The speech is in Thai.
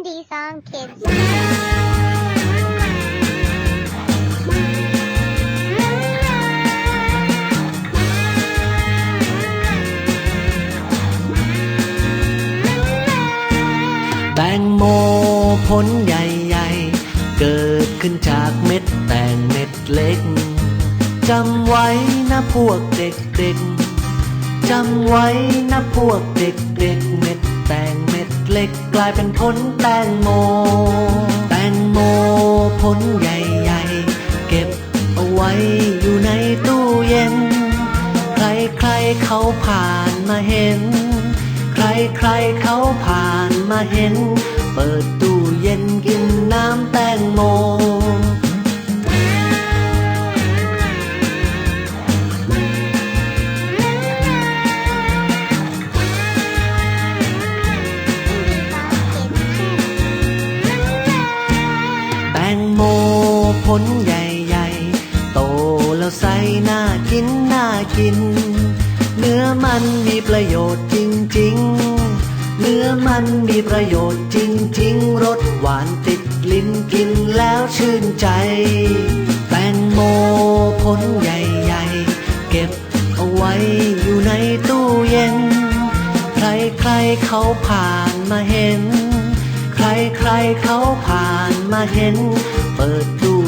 90 song kids. แตงโมผลใหญ่ๆ เกิดขึ้นจากเม็ดแตงเม็ดเล็ก จำไว้นะพวกเด็กๆ จำไว้นะพวกเด็กๆ เม็ดแตงเม็ด เล็กกลายเป็นผลแตงโม แตงโมผลใหญ่ๆ เก็บเอาไว้อยู่ในตู้เย็น ใครๆเขาผ่านมาเห็น ใครๆเขาผ่านมาเห็น เปิดตู้เย็นกินน้ำแตงโม งโมผลใหญ่ๆ โตแล้วใสน่ากินน่ากิน เนื้อมันมีประโยชน์จริงๆ เนื้อมันมีประโยชน์จริงๆ รสหวานติดลิ้นกินแล้วชื่นใจ แตงโมผลใหญ่ๆ เก็บเอาไว้อยู่ในตู้เย็น ใครๆเขาผ่านมาเห็น ใครๆเขาผ่าน มาเห็น เปิดตู้